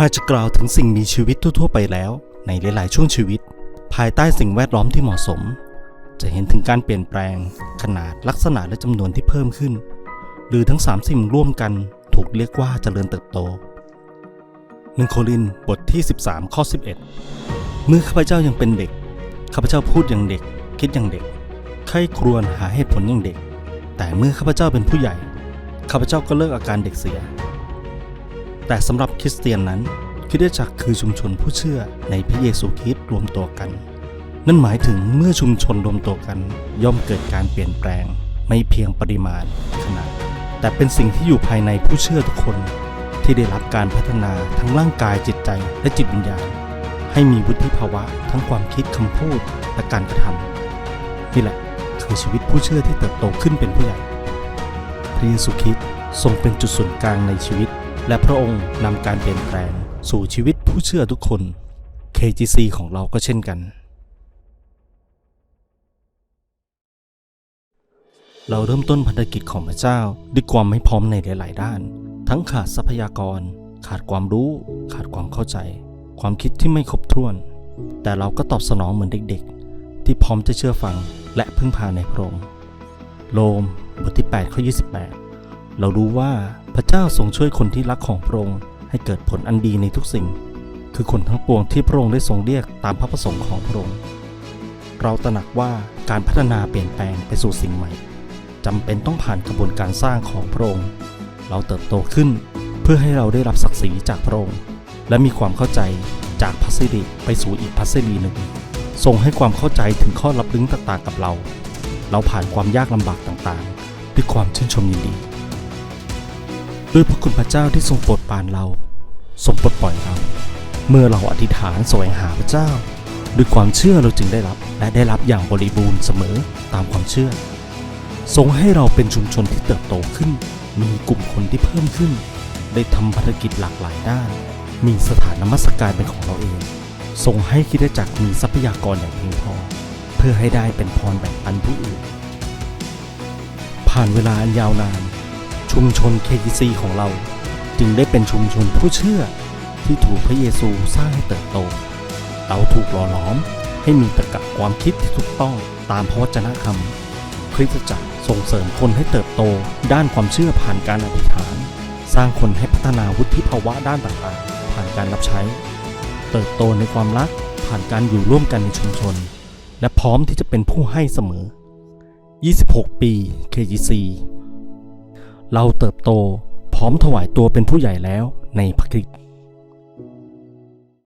หากจะกล่าวถึงสิ่งมีชีวิตทั่วๆไปแล้ว ในหลายๆช่วงชีวิต ภายใต้สิ่งแวดล้อมที่เหมาะสม จะเห็นถึงการเปลี่ยนแปลง ขนาดลักษณะและจำนวนที่เพิ่มขึ้น หรือทั้งสามสิ่งร่วมกันถูกเรียกว่าเจริญเติบโตหนึ่งโครินบทที่ 13 ข้อ 11 เมื่อข้าพเจ้ายังเป็นเด็ก ข้าพเจ้าพูดอย่างเด็ก คิดอย่างเด็กใคร่ครวญหาเหตุผลอย่างเด็ก แต่เมื่อข้าพเจ้าเป็นผู้ใหญ่ ข้าพเจ้าก็เลิกอาการเด็กเสีย แต่สำหรับคริสเตียนนั้นคริสตจักรคือชุมชนผู้เชื่อในพระเยซูคริสต์รวมตัวกัน นั่นหมายถึงเมื่อชุมชนรวมตัวกัน ย่อมเกิดการเปลี่ยนแปลง ไม่เพียงปริมาณขนาด แต่เป็นสิ่งที่อยู่ภายในผู้เชื่อทุกคน ที่ได้รับการพัฒนาทั้งร่างกายจิตใจและจิตวิญญาณ ให้มีวุฒิภาวะทั้งความคิดคำพูดและการกระทำนี่แหละคือชีวิตผู้เชื่อที่เติบโตขึ้นเป็นผู้ใหญ่พระเยซูคริสต์ทรงเป็นจุดศูนย์กลางในชีวิต และพระองค์นำการเปลี่ยนแปลงสู่ชีวิตผู้เชื่อทุกคน KGC ของเราก็เช่นกัน เราเริ่มต้นพันธกิจของพระเจ้าด้วยความไม่พร้อมในหลาย ๆ ด้าน ทั้งขาดทรัพยากร ขาดความรู้ ขาดความเข้าใจ ความคิดที่ไม่ครบถ้วน แต่เราก็ตอบสนองเหมือนเด็ก ๆ ที่พร้อมจะเชื่อฟังและพึ่งพาในพระองค์ โรมบทที่8ข้อ28 เรารู้ว่าพระเจ้าทรงช่วยคนที่รักของพระองค์ให้เกิดผลอันดีในทุกสิ่ง คือคนทั้งปวงที่พระองค์ได้ทรงเรียกตามพระประสงค์ของพระองค์ เราตระหนักว่าการพัฒนาเปลี่ยนแปลงไปสู่สิ่งใหม่จำเป็นต้องผ่านกระบวนการสร้างของพระองค์ เราเติบโตขึ้นเพื่อให้เราได้รับศักดิ์ศรีจากพระองค์ และมีความเข้าใจจากพัสดีไปสู่อีกพัสดีหนึ่งทรงให้ความเข้าใจถึงข้อลับลึกต่างๆกับเรา เราผ่านความยากลำบากต่างๆ ด้วยความชื่นชมยินดี ด้วยพระคุณพระเจ้าที่ทรงโปรดปรานเราทรงปลดปล่อยเรา เมื่อเราอธิษฐานแสวงหาพระเจ้า ด้วยความเชื่อเราจึงได้รับ และได้รับอย่างบริบูรณ์เสมอตามความเชื่อ ทรงให้เราเป็นชุมชนที่เติบโตขึ้น มีกลุ่มคนที่เพิ่มขึ้น ได้ทำภารกิจหลากหลายด้าน มีสถานนมัสการเป็นของเราเองทรงให้คิดจักรมีทรัพยากรอย่างเพียงพอ เพื่อให้ได้เป็นพรแบ่งปันผู้อื่น ผ่านเวลาอันยาวนาน ชุมชน KGC ของเราจึงได้เป็นชุมชนผู้เชื่อที่ถูกพระเยซูสร้างให้เติบโต เราถูกหล่อหลอมให้มีตรรกะความคิดที่ถูกต้องตามพระวจนะคำคริสตจักรส่งเสริมคนให้เติบโตด้านความเชื่อผ่านการอธิษฐาน สร้างคนให้พัฒนาวุฒิภาวะด้านต่างๆ ผ่านการรับใช้ เติบโตในความรักผ่านการอยู่ร่วมกันในชุมชน และพร้อมที่จะเป็นผู้ให้เสมอ 26 ปี KGC เราเติบโตพร้อมถวายตัวเป็นผู้ใหญ่แล้วในพระคริสต์